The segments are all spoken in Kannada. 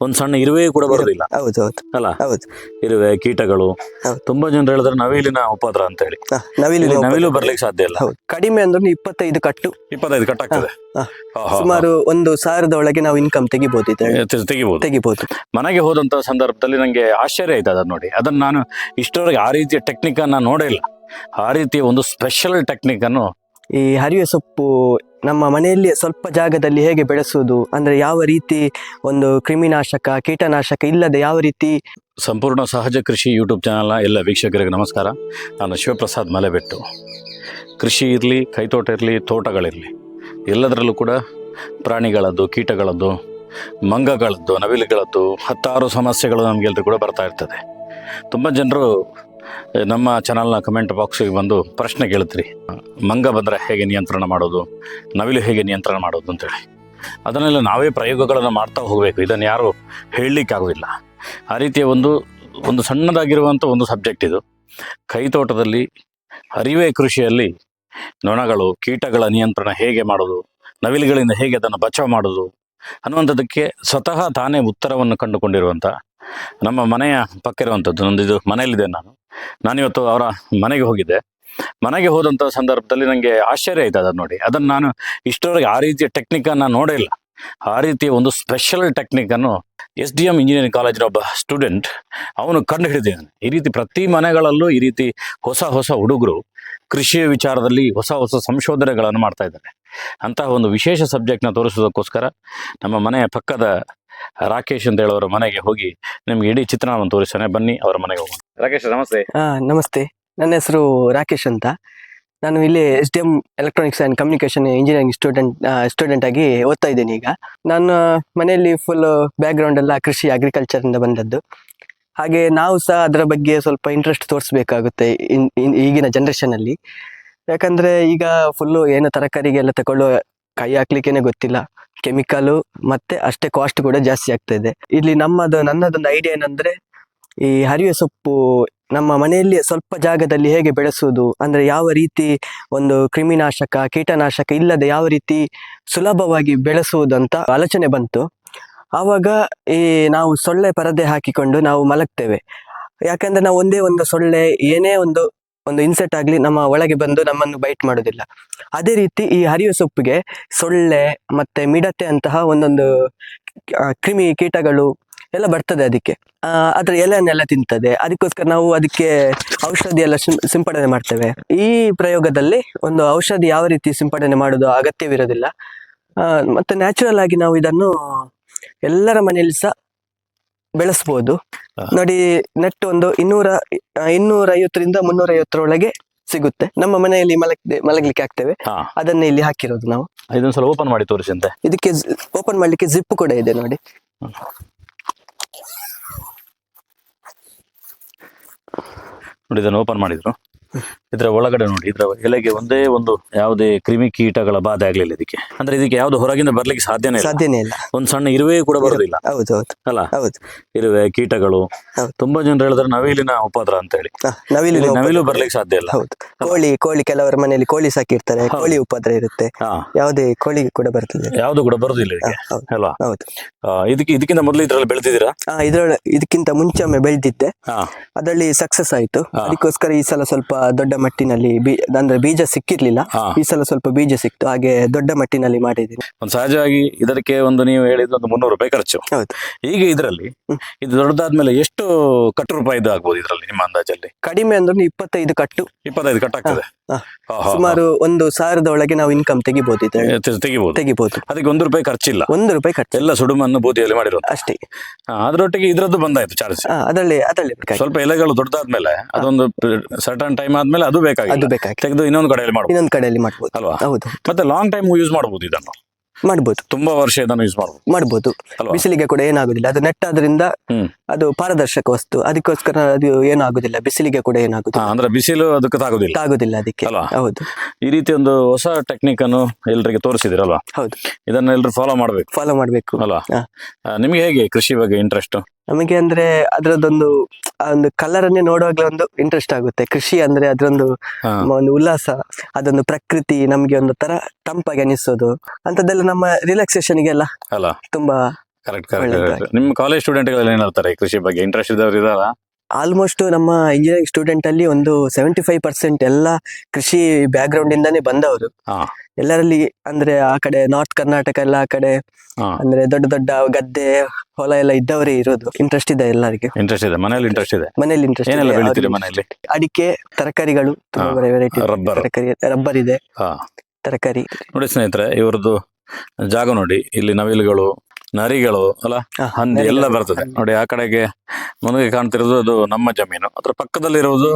ಒಂದ್ ಸಣ್ಣ ಇರುವೆ ಕೂಡ ಬರೋದಿಲ್ಲ. ಹೌದು ಹೌದು. ಅಲ್ಲ? ಹೌದು. ಇರುವೆ ಕೀಟಗಳು. ತುಂಬಾ ಜನರು ಹೇಳಿದ್ರೆ ನವಿಲಿನ ಉಪದ್ರ ಅಂತ ಹೇಳಿ ನವಿಲು ನವಿಲು. ಬರ್ಲಿಕ್ಕೆ ಸಾಧ್ಯ ಇಲ್ಲ. ಕಡಿಮೆ ಅಂದ್ರೆ ಇಪ್ಪತ್ತೈದು ಕಟ್ಟು. ಇಪ್ಪತ್ತೈದು ಕಟ್ ಹಾ, ಸುಮಾರು ಒಂದು ಸಾವಿರದ ಒಳಗೆ ನಾವು ಇನ್ಕಮ್ ತೆಗಿಬಹುದು ತೆಗಿಬಹುದು ತೆಗಿಬಹುದು ಮನೆಗೆ ಹೋದಂತ ಸಂದರ್ಭದಲ್ಲಿ ನಂಗೆ ಆಶ್ಚರ್ಯ ಆಯ್ತು ಅದನ್ನ ನೋಡಿ. ಅದನ್ನ ನಾನು ಇಷ್ಟರವರೆಗೆ ಆ ರೀತಿಯ ಟೆಕ್ನಿಕ್ ಅನ್ನ ನೋಡೇ ಇಲ್ಲ. ಆ ರೀತಿಯ ಒಂದು ಸ್ಪೆಷಲ್ ಟೆಕ್ನಿಕ್ ಅನ್ನು ಈ ಹರಿವೆ ಸೊಪ್ಪು ನಮ್ಮ ಮನೆಯಲ್ಲಿ ಸ್ವಲ್ಪ ಜಾಗದಲ್ಲಿ ಹೇಗೆ ಬೆಳೆಸುವುದು? ಅಂದ್ರೆ ಯಾವ ರೀತಿ ಒಂದು ಕ್ರಿಮಿನಾಶಕ, ಕೀಟನಾಶಕ ಇಲ್ಲದೆ ಯಾವ ರೀತಿ? ಸಂಪೂರ್ಣ ಸಹಜ ಕೃಷಿ ಯೂಟ್ಯೂಬ್ ಚಾನಲ್ನ ಎಲ್ಲ ವೀಕ್ಷಕರಿಗೆ ನಮಸ್ಕಾರ. ನಾನು ಶಿವಪ್ರಸಾದ್ ಮಲೆಬೆಟ್ಟು. ಕೃಷಿ ಇರಲಿ, ಕೈತೋಟ ಇರಲಿ, ತೋಟಗಳಿರಲಿ, ಎಲ್ಲದರಲ್ಲೂ ಕೂಡ ಪ್ರಾಣಿಗಳದ್ದು, ಕೀಟಗಳದ್ದು, ಮಂಗಗಳದ್ದು, ನವಿಲುಗಳದ್ದು, ಹತ್ತಾರು ಸಮಸ್ಯೆಗಳು ನಮಗೆಲ್ಲರೂ ಕೂಡ ಬರ್ತಾ ಇರ್ತದೆ. ತುಂಬ ಜನರು ನಮ್ಮ ಚಾನಲ್ನ ಕಮೆಂಟ್ ಬಾಕ್ಸಿಗೆ ಬಂದು ಪ್ರಶ್ನೆ ಕೇಳ್ತೀರಿ ಮಂಗ ಬಂದರೆ ಹೇಗೆ ನಿಯಂತ್ರಣ ಮಾಡೋದು? ನವಿಲು ಹೇಗೆ ನಿಯಂತ್ರಣ ಮಾಡೋದು ಅಂತೇಳಿ. ಅದನ್ನೆಲ್ಲ ನಾವೇ ಪ್ರಯೋಗಗಳನ್ನು ಮಾಡ್ತಾ ಹೋಗಬೇಕು. ಇದನ್ನು ಯಾರು ಹೇಳಲಿಕ್ಕಾಗೋದಿಲ್ಲ. ಆ ರೀತಿಯ ಒಂದು ಒಂದು ಸಣ್ಣದಾಗಿರುವಂಥ ಒಂದು ಸಬ್ಜೆಕ್ಟ್ ಇದು. ಕೈತೋಟದಲ್ಲಿ ಅರಿವೆ ಕೃಷಿಯಲ್ಲಿ ನೊಣಗಳು, ಕೀಟಗಳ ನಿಯಂತ್ರಣ ಹೇಗೆ ಮಾಡೋದು? ನವಿಲುಗಳಿಂದ ಹೇಗೆ ಅದನ್ನು ಬಚಾವ್ ಮಾಡೋದು? ಅನ್ನುವಂಥದ್ದಕ್ಕೆ ಸ್ವತಃ ತಾನೇ ಉತ್ತರವನ್ನು ಕಂಡುಕೊಂಡಿರುವಂಥ ನಮ್ಮ ಮನೆಯ ಪಕ್ಕ ಇರುವಂಥದ್ದು ನಂದಿದು ಮನೆಯಲ್ಲಿದೆ ನಾನು. ನಾನಿವತ್ತು ಅವರ ಮನೆಗೆ ಹೋಗಿದ್ದೆ. ಮನೆಗೆ ಹೋದಂಥ ಸಂದರ್ಭದಲ್ಲಿ ನನಗೆ ಆಶ್ಚರ್ಯ ಆಯ್ತು ಅದನ್ನು ನೋಡಿ. ಅದನ್ನು ನಾನು ಇಷ್ಟರವರೆಗೆ ಆ ರೀತಿಯ ಟೆಕ್ನಿಕನ್ನು ನೋಡೇ ಇಲ್ಲ. ಆ ರೀತಿಯ ಒಂದು ಸ್ಪೆಷಲ್ ಟೆಕ್ನಿಕನ್ನು ಎಸ್ ಡಿ ಎಂ ಇಂಜಿನಿಯರಿಂಗ್ ಕಾಲೇಜಿನ ಒಬ್ಬ ಸ್ಟೂಡೆಂಟ್ ಅವನು ಕಂಡು ಹಿಡಿದಿದ್ದಾನೆ ಈ ರೀತಿ ಪ್ರತಿ ಮನೆಗಳಲ್ಲೂ ಈ ರೀತಿ ಹೊಸ ಹೊಸ ಹುಡುಗರು ಕೃಷಿಯ ವಿಚಾರದಲ್ಲಿ ಹೊಸ ಹೊಸ ಸಂಶೋಧನೆಗಳನ್ನು ಮಾಡ್ತಾ ಇದ್ದಾರೆ. ಅಂತಹ ಒಂದು ವಿಶೇಷ ಸಬ್ಜೆಕ್ಟ್ನ ತೋರಿಸೋದಕ್ಕೋಸ್ಕರ ನಮ್ಮ ಮನೆಯ ಪಕ್ಕದ ರಾಕೇಶ್ ಅಂತ ಹೇಳೋರ ಮನೆಗೆ ಹೋಗಿ ನಿಮ್ಗೆ ಇಡೀ ಚಿತ್ರಣವನ್ನು ತೋರಿಸ್ತಾನೆ ಬನ್ನಿ ಅವರ ಮನೆಗೆ ಹೋಗೋಣ. ರಾಕೇಶ್ ನಮಸ್ತೆ. ಆ, ನಮಸ್ತೆ. ನನ್ನ ಹೆಸರು ರಾಕೇಶ್ ಅಂತ. ನಾನು ಇಲ್ಲಿ S D M electronics and communication engineering student student ಆಗಿ ಓದ್ತಾ ಇದ್ದೀನಿ ಈಗ. ನಾನು ಮನೆಯಲ್ಲಿ ಫುಲ್ ಬ್ಯಾಕ್ಗ್ರೌಂಡ್ ಎಲ್ಲ ಕೃಷಿ ಅಗ್ರಿಕಲ್ಚರಿಂದ ಇಂದ ಬಂದದ್ದು. ಹಾಗೆ ನಾವು ಸಹ ಅದರ ಬಗ್ಗೆ ಸ್ವಲ್ಪ ಇಂಟ್ರೆಸ್ಟ್ ತೋರಿಸ್ಬೇಕಾಗುತ್ತೆ ಇನ್- ಇನ್- ಈಗಿನ ಜನ್ರೇಷನಲ್ಲಿ ಯಾಕಂದ್ರೆ ಈಗ ಫುಲ್ಲು ಏನು ತರಕಾರಿಗೆಲ್ಲ ತಗೊಳ್ಳೋ ಕೈ ಹಾಕ್ಲಿಕ್ಕೇನೆ ಗೊತ್ತಿಲ್ಲ. ಕೆಮಿಕಲು ಮತ್ತೆ ಅಷ್ಟೇ ಕಾಸ್ಟ್ ಕೂಡ ಜಾಸ್ತಿ ಆಗ್ತಾ ಇದೆ ಇಲ್ಲಿ ನಮ್ಮದು, ನನ್ನದೊಂದು ಐಡಿಯಾ ಏನಂದ್ರೆ, ಈ ಹರಿವೆ ಸೊಪ್ಪು ನಮ್ಮ ಮನೆಯಲ್ಲಿ ಸ್ವಲ್ಪ ಜಾಗದಲ್ಲಿ ಹೇಗೆ ಬೆಳೆಸುವುದು? ಅಂದ್ರೆ ಯಾವ ರೀತಿ ಒಂದು ಕ್ರಿಮಿನಾಶಕ, ಕೀಟನಾಶಕ ಇಲ್ಲದೆ ಯಾವ ರೀತಿ ಸುಲಭವಾಗಿ ಬೆಳೆಸುವುದಂತ ಆಲೋಚನೆ ಬಂತು. ಆವಾಗ ಈ ನಾವು ಸೊಳ್ಳೆ ಪರದೆ ಹಾಕಿಕೊಂಡು ನಾವು ಮಲಗ್ತೇವೆ. ಯಾಕಂದ್ರೆ ನಾವು ಒಂದೇ ಒಂದು ಸೊಳ್ಳೆ, ಏನೇ ಒಂದು ಒಂದು ಇನ್ಸೆಟ್ ಆಗಲಿ ನಮ್ಮ ಒಳಗೆ ಬಂದು ನಮ್ಮನ್ನು ಬೈಟ್ ಮಾಡೋದಿಲ್ಲ ಅದೇ ರೀತಿ ಈ ಹರಿಯುವ ಸೊಪ್ಪಿಗೆ ಸೊಳ್ಳೆ ಮತ್ತೆ ಮಿಡತೆ ಅಂತಹ ಒಂದೊಂದು ಕ್ರಿಮಿ ಕೀಟಗಳು ಎಲ್ಲ ಬರ್ತದೆ ಅದಕ್ಕೆ. ಅದರ ಎಲೆಯನ್ನೆಲ್ಲ ತಿಂತದೆ. ಅದಕ್ಕೋಸ್ಕರ ನಾವು ಅದಕ್ಕೆ ಔಷಧಿ ಎಲ್ಲ ಸಿಂಪಡಣೆ ಮಾಡ್ತೇವೆ. ಈ ಪ್ರಯೋಗದಲ್ಲಿ ಒಂದು ಔಷಧಿ ಯಾವ ರೀತಿ ಸಿಂಪಡಣೆ ಮಾಡೋದು ಅಗತ್ಯವಿರೋದಿಲ್ಲ. ಮತ್ತೆ ನ್ಯಾಚುರಲ್ ಆಗಿ ನಾವು ಇದನ್ನು ಎಲ್ಲರ ಮನೆಯಲ್ಲಿ ಸಹ ಬೆಳೆಸ್ಬೋದು. ನೋಡಿ ನೆಟ್ ಒಂದು ಇನ್ನೂರ ಇನ್ನೂರ ಐವತ್ತರಿಂದ ಮುನ್ನೂರ ಐವತ್ತರೊಳಗೆ ಸಿಗುತ್ತೆ. ನಮ್ಮ ಮನೆಯಲ್ಲಿ ಮಲಗ್ ಮಲಗ್ಲಿಕ್ಕೆ ಆಗ್ತೇವೆ ಅದನ್ನ ಇಲ್ಲಿ ಹಾಕಿರೋದು ನಾವು. ಇದೊಂದ್ಸಲ ಓಪನ್ ಮಾಡಿ ತೋರಿಸಿ ಅಂತ ಇದಕ್ಕೆ ಓಪನ್ ಮಾಡ್ಲಿಕ್ಕೆ ಜಿಪ್ ಕೂಡ ಇದೆ ನೋಡಿ. ನೋಡಿ ಇದನ್ನು ಓಪನ್ ಮಾಡಿದ್ರು. ಇದರ ಒಳಗಡೆ ನೋಡಿ ಇದರ ಎಲೆಗೆ ಒಂದೇ ಒಂದು ಯಾವುದೇ ಕ್ರಿಮಿ ಕೀಟಗಳ ಬಾಧೆ ಆಗ್ಲಿಲ್ಲ ಇದಕ್ಕೆ. ಅಂದ್ರೆ ಇದಕ್ಕೆ ಯಾವ್ದು ಹೊರಗಿಂದ ಬರ್ಲಿಕ್ಕೆ ಸಾಧ್ಯನೇ ಸಾಧ್ಯನೇ ಇಲ್ಲ. ಒಂದು ಸಣ್ಣ ಇರುವೆ ಕೂಡ ಬರೋದಿಲ್ಲ. ಹೌದು ಹೌದು. ಅಲ್ಲ? ಹೌದು. ಇರುವೆ ಕೀಟಗಳು. ತುಂಬಾ ಜನರು ಹೇಳಿದ್ರೆ ನವಿಲಿನ ಉಪದ್ರ ಅಂತ ಹೇಳಿ ನವಿಲು ನವಿಲು. ಬರ್ಲಿಕ್ಕೆ ಸಾಧ್ಯ ಇಲ್ಲ. ಹೌದು. ಕೋಳಿ ಕೋಳಿ ಕೆಲವರ ಮನೆಯಲ್ಲಿ ಕೋಳಿ ಸಾಕಿರ್ತಾರೆ. ಕೋಳಿ ಉಪದ್ರ ಇರುತ್ತೆ. ಯಾವುದೇ ಕೋಳಿ ಕೂಡ ಬರ್ತದೆ. ಯಾವ್ದು ಕೂಡ ಬರುದಿಲ್ಲ ಅಲ್ವಾ ಹೌದು. ಇದಕ್ಕೆ ಇದಕ್ಕಿಂತ ಮೊದಲು ಇದ್ರಲ್ಲಿ ಬೆಳೆದಿದ್ದೀರಾ? ಆ, ಇದ್ರೊಳ ಇದಕ್ಕಿಂತ ಮುಂಚೆ ಒಮ್ಮೆ ಬೆಳೆದಿದ್ದೆ. ಅದರಲ್ಲಿ ಸಕ್ಸಸ್ ಆಯ್ತು. ಅದಕ್ಕೋಸ್ಕರ ಈ ಸಲ ಸ್ವಲ್ಪ ದೊಡ್ಡ ಮಟ್ಟಿನಲ್ಲಿ ಬೀ- ಅಂದ್ರೆ ಬೀಜ ಸಿಕ್ಕಿರ್ಲಿಲ್ಲ. ಈ ಸಲ ಸ್ವಲ್ಪ ಬೀಜ ಸಿಕ್ತು. ಹಾಗೆ ದೊಡ್ಡ ಮಟ್ಟಿನಲ್ಲಿ ಮಾಡಿದ್ದೀನಿ. ಒಂದು ಸಹಜವಾಗಿ ಇದಕ್ಕೆ ಒಂದು ನೀವು ಹೇಳಿದ್ರೆ ಒಂದು ಮುನ್ನೂರು ರೂಪಾಯಿ ಖರ್ಚು. ಹೌದು. ಈಗ ಇದರಲ್ಲಿ. ಇದು ದೊಡ್ಡದಾದ್ಮೇಲೆ ಎಷ್ಟು ಕಟ್ಟು ರೂಪಾಯಿದು ಆಗ್ಬೋದು ಇದರಲ್ಲಿ ನಿಮ್ಮ ಅಂದಾಜಲ್ಲಿ? ಕಡಿಮೆ ಅಂದ್ರೆ ಇಪ್ಪತ್ತೈದು ಕಟ್ಟು. ಇಪ್ಪತ್ತೈದು ಕಟ್ಟಾಗ್ತದೆ ಸುಮಾರು ಒಂದು ಸಾವಿರದ ಒಳಗೆ ನಾವು ಇನ್ಕಮ್ ತೆಗಿಬಹುದು. ಇದರಲ್ಲಿ ತೆ- ತೆಗಿಬೋದು. ತೆಗಿಬಹುದು ಅದಕ್ಕೆ ಒಂದು ರೂಪಾಯಿ ಖರ್ಚಿಲ್ಲ. ಒಂದು ರೂಪಾಯಿ ಖರ್ಚು ಎಲ್ಲ ಸುಡುಮಣ್ಣು ಬೂದಿಯಲ್ಲಿ ಮಾಡಿರೋದು. ಅಷ್ಟೇ. ಹಾ, ಅದ್ರೊಟ್ಟಿಗೆ ಇದ್ರದ್ದು ಬಂದಾಯ್ತು ಚಾರ್ಜ್. ಹಾ, ಅದರಲ್ಲಿ ಅದರಲ್ಲಿ ಬೇಕಾಗಿ ಸ್ವಲ್ಪ ಎಲೆಗಳು ದೊಡ್ಡದಾದ್ಮೇಲೆ ಅದೊಂದು ಸರ್ಟನ್ ಟೈಮ್ ಆದ್ಮೇಲೆ ಅದು ಬೇಕಾಗಿ ಅದು ಬೇಕಾಗಿ ತೆಗೆದು ಇನ್ನೊಂದು ಕಡೆಯಲ್ಲಿ ಮಾಡಬಹುದು ಇನ್ನೊಂದು ಕಡೆಯಲ್ಲಿ ಮಾಡ್ಬೋದು. ಅಲ್ವಾ? ಹೌದು. ಮತ್ತೆ ಲಾಂಗ್ ಟೈಮ್ ಯೂಸ್ ಮಾಡಬಹುದು ಇದನ್ನು. ಮಾಡ್ಬೋದು. ತುಂಬಾ ವರ್ಷ ಇದನ್ನು ಯೂಸ್ ಮಾಡಬಹುದು ಮಾಡ್ಬೋದು. ಅಲ್ವಾ? ಬಿಸಿಲಿಗೆ ಕೂಡ ಏನಾಗುದಿಲ್ಲ. ಅದು ನೆಟ್ಟಾದ್ರಿಂದ ಹ್ಮ್. ಅದು ಪಾರದರ್ಶಕ ವಸ್ತು. ಅದಕ್ಕೋಸ್ಕರ ಅದು ಏನಾಗುದಿಲ್ಲ. ಬಿಸಿಲಿಗೆ ಕೂಡ ಏನಾಗುತ್ತೆ ಅಂದ್ರೆ ಬಿಸಿಲು ಅದಕ್ಕೆ ತಾಗುದಿಲ್ಲ. ಆಗುದಿಲ್ಲ ಅದಕ್ಕೆ. ಅಲ್ವಾ? ಹೌದು. ಈ ರೀತಿ ಒಂದು ಹೊಸ ಟೆಕ್ನಿಕ್ ಅನ್ನು ಎಲ್ರಿಗೆ ತೋರಿಸಿದಿರಲ್ವಾ? ಹೌದು. ಇದನ್ನ ಎಲ್ರು ಫಾಲೋ ಮಾಡ್ಬೇಕು. ಫಾಲೋ ಮಾಡ್ಬೇಕು. ಅಲ್ವಾ? ಹಾ. ಆ, ನಿಮ್ಗೆ ಹೇಗೆ ಕೃಷಿ ಬಗ್ಗೆ ಇಂಟ್ರೆಸ್ಟ್ ನಮಗೆ ಅಂದ್ರೆ ಅದರದೊಂದು ಒಂದು ಕಲರ್ ಅನ್ನೇ ನೋಡುವಾಗಲೇ ಒಂದು ಇಂಟ್ರೆಸ್ಟ್ ಆಗುತ್ತೆ. ಕೃಷಿ ಅಂದ್ರೆ ಅದರೊಂದು ಒಂದು ಉಲ್ಲಾಸ ಅದೊಂದು ಪ್ರಕೃತಿ ನಮ್ಗೆ ಒಂದು ತರ ತಂಪಾಗಿ ಅನಿಸೋದು. ಅಂತದೆಲ್ಲ ನಮ್ಮ ರಿಲ್ಯಾಕ್ಸೇಷನ್ ಅಲ್ಲ. ತುಂಬಾ ಕರೆಕ್ಟ್ ಕರೆಕ್ಟ್ ನಿಮ್ಮ ಕಾಲೇಜ್ ಸ್ಟೂಡೆಂಟ್ಗಳೆಲ್ಲ ಏನ್ ಹೇಳ್ತಾರೆ ಈ ಕೃಷಿ ಬಗ್ಗೆ? ಇಂಟ್ರೆಸ್ಟ್ ಇದ್ದವ್ರು ಇದಾರ ಆಲ್ಮೋಸ್ಟ್ ನಮ್ಮ ಇಂಜಿನಿಯರಿಂಗ್ ಸ್ಟೂಡೆಂಟ್ ಅಲ್ಲಿ ಒಂದು ಸೆವೆಂಟಿ ಫೈವ್ ಪರ್ಸೆಂಟ್ ಎಲ್ಲ ಕೃಷಿ ಬ್ಯಾಕ್ ಗ್ರೌಂಡ್ ಇಂದಾನೆ ಬಂದವರು. ಹಾ. ಎಲ್ಲರಲ್ಲಿ ಅಂದ್ರೆ ಆ ಕಡೆ ನಾರ್ತ್ ಕರ್ನಾಟಕ ಎಲ್ಲ ಆ ಕಡೆ ಅಂದ್ರೆ ದೊಡ್ಡ ದೊಡ್ಡ ಗದ್ದೆ ಹೊಲ ಎಲ್ಲ ಇದ್ದವರೇ ಇರೋದು. ಇಂಟ್ರೆಸ್ಟ್ ಇದೆ ಎಲ್ಲರಿಗೆ. ಇಂಟ್ರೆಸ್ಟ್ ಇದೆ. ಮನೆಯಲ್ಲಿ ಇಂಟ್ರೆಸ್ಟ್ ಇದೆ? ಮನೆಯಲ್ಲಿ ಇಂಟ್ರೆಸ್ಟ್ ಏನೆಲ್ಲ ಬೆಳಿತೀರಿ ಮನೆಯಲ್ಲಿ? ಅಡಿಕೆ ತರಕಾರಿಗಳು ತುಂಬಾ ವೆರೈಟಿ ತರಕಾರಿ ರಬ್ಬರ್ ಇದೆ. ಹಾ. ತರಕಾರಿ. ನೋಡಿ ಸ್ನೇಹಿತರೆ ಇವ್ರದ್ದು ಜಾಗ ನೋಡಿ. ಇಲ್ಲಿ ನವಿಲುಗಳು ನರಿಗಳು ಅಲ್ಲ? ಹಂದಿ. ಎಲ್ಲ ಬರ್ತದೆ. ನೋಡಿ ಆ ಕಡೆಗೆ ಮುಂದೆ ಕಾಣ್ತಿರೋದು ಅದು ನಮ್ಮ ಜಮೀನು. ಅದ್ರ ಪಕ್ಕದಲ್ಲಿರುವುದು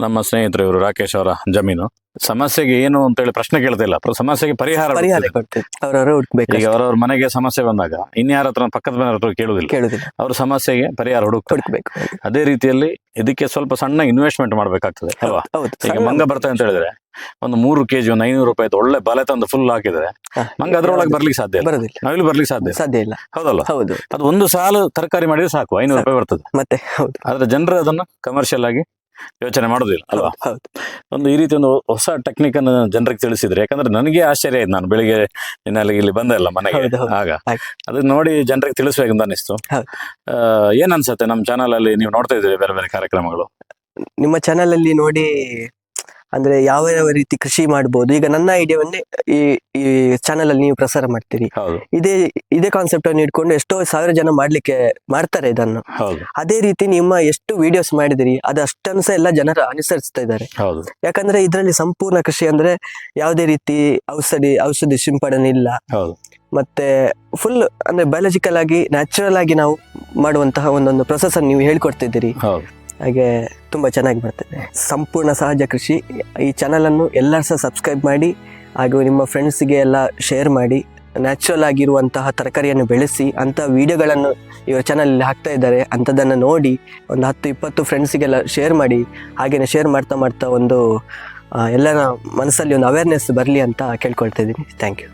ನಮ್ಮ ಸ್ನೇಹಿತರು ಇವರು ರಾಕೇಶ್ ಅವರ ಜಮೀನು. ಸಮಸ್ಯೆಗೆ ಏನು ಅಂತ ಹೇಳಿ ಪ್ರಶ್ನೆ ಕೇಳ್ತಿಲ್ಲ. ಪ್ರ- ಸಮಸ್ಯೆಗೆ ಪರಿಹಾರ ಪರಿಹಾರ ಹುಡುಕ್ತಿದೆ. ಕೊಡ್ತೇವೆ ಅವರವರು ಹುಡುಕ್ಬೇಕು ಈಗ ಅವರವ್ರ ಮನೆಗೆ ಸಮಸ್ಯೆ ಬಂದಾಗ ಇನ್ಯಾರ ಹತ್ರ ಪಕ್ಕದ ಮನೆ ಹತ್ರ ಕೇಳುದಿಲ್ಲ. ಕೇಳುದಿಲ್ಲ. ಅವ್ರ ಸಮಸ್ಯೆಗೆ ಪರಿಹಾರ ಹುಡುಕ್ತಾರೆ. ಹುಡುಕ್ಬೇಕು. ಅದೇ ರೀತಿಯಲ್ಲಿ ಇದಕ್ಕೆ ಸ್ವಲ್ಪ ಸಣ್ಣ ಇನ್ವೆಸ್ಟ್ಮೆಂಟ್ ಮಾಡ್ಬೇಕಾಗ್ತದೆ ಅಲ್ವಾ? ಹೌದು. ಈಗ ಸಣ್ಣ- ಮಂಗ ಬರ್ತದೆ ಅಂತ ಹೇಳಿದ್ರೆ ಒಂದು ಮೂರು ಕೆಜಿ ಒಂದು ಐನೂರು ರೂಪಾಯಿ ಒಳ್ಳೆ ಬಲೆ ತಂದು ಫುಲ್ ಹಾಕಿದ್ರೆ ಹಾ, ಮಂಗ ಅದ್ರೊಳಗೆ ಬರ್ಲಿಕ್ಕೆ ಸಾಧ್ಯ ಇಲ್ಲ. ಬರುದಿಲ್ಲ. ನವಿಲು ಬರ್ಲಿಕ್ಕೆ ಸಾಧ್ಯ ಇಲ್ಲ. ಸಾಧ್ಯ ಇಲ್ಲ. ಹೌದಲ್ಲ ಹೌದು. ಅದು ಒಂದು ಸಾಲು ತರಕಾರಿ ಮಾಡಿದ್ರೆ ಸಾಕು ಐನೂರು ರೂಪಾಯಿ ಬರ್ತದೆ. ಮತ್ತೆ ಹೌದು. ಆದ್ರೆ ಜನರು ಅದನ್ನ ಕಮರ್ಷಿಯಲ್ ಆಗಿ ಯೋಚನೆ ಮಾಡೋದಿಲ್ಲ ಅಲ್ವಾ? ಹೌದು ಒಂದು ಈ ರೀತಿ ಒಂದು ಹೊಸ ಟೆಕ್ನಿಕ್ ಅನ್ನು ಜನರಿಗೆ ತಿಳಿಸಿದ್ರೆ ಯಾಕಂದ್ರೆ ನನಗೆ ಆಶ್ಚರ್ಯ ಆಯ್ತು. ನಾನು ಬೆಳಿಗ್ಗೆ ಇನ್ನ ಇಲ್ಲಿ ಬಂದೆ ಅಲ್ಲ ಮನೆಗೆ. ಆಗ. ಅದನ್ನ ನೋಡಿ ಜನರಿಗೆ ತಿಳಿಸ್ಬೇಕಂತ ಅನಿಸ್ತು ಏನ್ ಅನ್ಸುತ್ತೆ? ನಮ್ಮ ಚಾನಲ್ ಅಲ್ಲಿ ನೀವು ನೋಡ್ತಾ ಇದ್ದೀರಿ ಬೇರೆ ಬೇರೆ ಕಾರ್ಯಕ್ರಮಗಳು? ನಿಮ್ಮ ಚಾನಲ್ ಅಲ್ಲಿ ನೋಡಿ ಅಂದ್ರೆ ಯಾವ ಯಾವ ರೀತಿ ಕೃಷಿ ಮಾಡಬಹುದು ಈಗ ನನ್ನ ಐಡಿಯಾವನ್ನೇ ಈ ಈ ಚಾನಲ್ ಅಲ್ಲಿ ನೀವು ಪ್ರಸಾರ ಮಾಡ್ತೀರಿ. ಇದೇ ಇದೇ ಕಾನ್ಸೆಪ್ಟ್ ಅನ್ನು ಇಟ್ಕೊಂಡು ಎಷ್ಟೋ ಸಾವಿರ ಜನ ಮಾಡ್ಲಿಕ್ಕೆ ಮಾಡ್ತಾರೆ ಇದನ್ನು. ಅದೇ ರೀತಿ ನಿಮ್ಮ ಎಷ್ಟು ವಿಡಿಯೋಸ್ ಮಾಡಿದಿರಿ ಅದು ಅಷ್ಟನ್ನು ಸಹ ಎಲ್ಲ ಜನರು ಅನುಸರಿಸ್ತಾ ಇದ್ದಾರೆ. ಯಾಕಂದ್ರೆ ಇದರಲ್ಲಿ ಸಂಪೂರ್ಣ ಕೃಷಿ ಅಂದ್ರೆ ಯಾವುದೇ ರೀತಿ ಔಷಧಿ ಔಷಧಿ ಸಿಂಪಡಣೆ ಇಲ್ಲ. ಮತ್ತೆ ಫುಲ್ ಅಂದ್ರೆ ಬಯಾಲಜಿಕಲ್ ಆಗಿ ನ್ಯಾಚುರಲ್ ಆಗಿ ನಾವು ಮಾಡುವಂತಹ ಒಂದೊಂದು ಪ್ರೊಸೆಸ್ ಅನ್ನು ನೀವು ಹೇಳ್ಕೊಡ್ತಿದ್ದೀರಿ. ಹಾಗೆ ತುಂಬ ಚೆನ್ನಾಗಿ ಬರ್ತದೆ. ಸಂಪೂರ್ಣ ಸಹಜ ಕೃಷಿ. ಈ ಚಾನಲನ್ನು ಎಲ್ಲರೂ ಸಹ ಸಬ್ಸ್ಕ್ರೈಬ್ ಮಾಡಿ, ಹಾಗೂ ನಿಮ್ಮ ಫ್ರೆಂಡ್ಸ್ಗೆ ಎಲ್ಲ ಶೇರ್ ಮಾಡಿ ನ್ಯಾಚುರಲ್ ಆಗಿರುವಂತಹ ತರಕಾರಿಯನ್ನು ಬೆಳೆಸಿ ಅಂಥ ವಿಡಿಯೋಗಳನ್ನು ಇವರ ಚಾನಲಲ್ಲಿ ಹಾಕ್ತಾ ಇದ್ದಾರೆ, ಅಂಥದ್ದನ್ನು ನೋಡಿ, ಒಂದು ಹತ್ತು, ಇಪ್ಪತ್ತು ಫ್ರೆಂಡ್ಸಿಗೆಲ್ಲ ಶೇರ್ ಮಾಡಿ ಹಾಗೆಯೇ ಶೇರ್ ಮಾಡ್ತಾ ಮಾಡ್ತಾ ಒಂದು ಎಲ್ಲರ ಮನಸ್ಸಲ್ಲಿ ಒಂದು ಅವೇರ್ನೆಸ್ ಬರಲಿ ಅಂತ ಕೇಳ್ಕೊಳ್ತಾ ಇದ್ದೀನಿ. Thank you